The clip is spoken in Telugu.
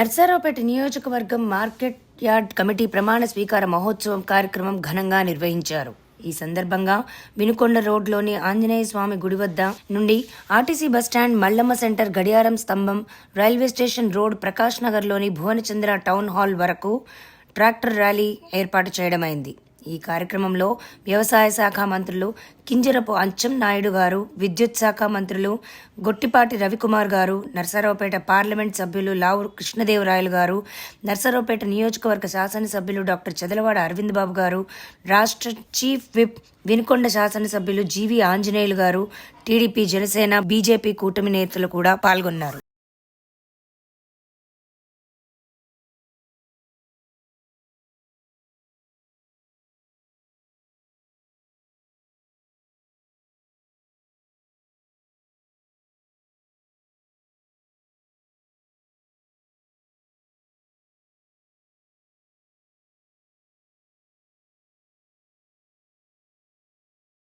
నర్సారావుపేట నియోజకవర్గం మార్కెట్ యార్డ్ కమిటీ ప్రమాణ స్వీకార మహోత్సవం కార్యక్రమం ఘనంగా నిర్వహించారు. ఈ సందర్భంగా వినుకొండ రోడ్లోని ఆంజనేయ స్వామి గుడి వద్ద నుండి ఆర్టీసీ బస్టాండ్ మల్లమ్మ సెంటర్ గడియారం స్తంభం రైల్వే స్టేషన్ రోడ్ ప్రకాష్ నగర్లోని భువనచంద్ర టౌన్ హాల్ వరకు ట్రాక్టర్ ర్యాలీ ఏర్పాటు చేయడమైంది. ఈ కార్యక్రమంలో వ్యవసాయ శాఖ మంత్రులు కింజరపు అంచం నాయుడు గారు విద్యుత్ శాఖ మంత్రులు గొట్టిపాటి రవికుమార్ గారు నర్సరావుపేట పార్లమెంట్ సభ్యులు లావు కృష్ణదేవరాయలు గారు నర్సరావుపేట నియోజకవర్గ శాసనసభ్యులు డాక్టర్ చదలవాడ అరవింద్ బాబు గారు రాష్ట్ర చీఫ్ విప్ వినుకొండ శాసనసభ్యులు జీవి ఆంజనేయులు గారు టీడీపీ జనసేన బీజేపీ కూటమి నేతలు కూడా పాల్గొన్నారు.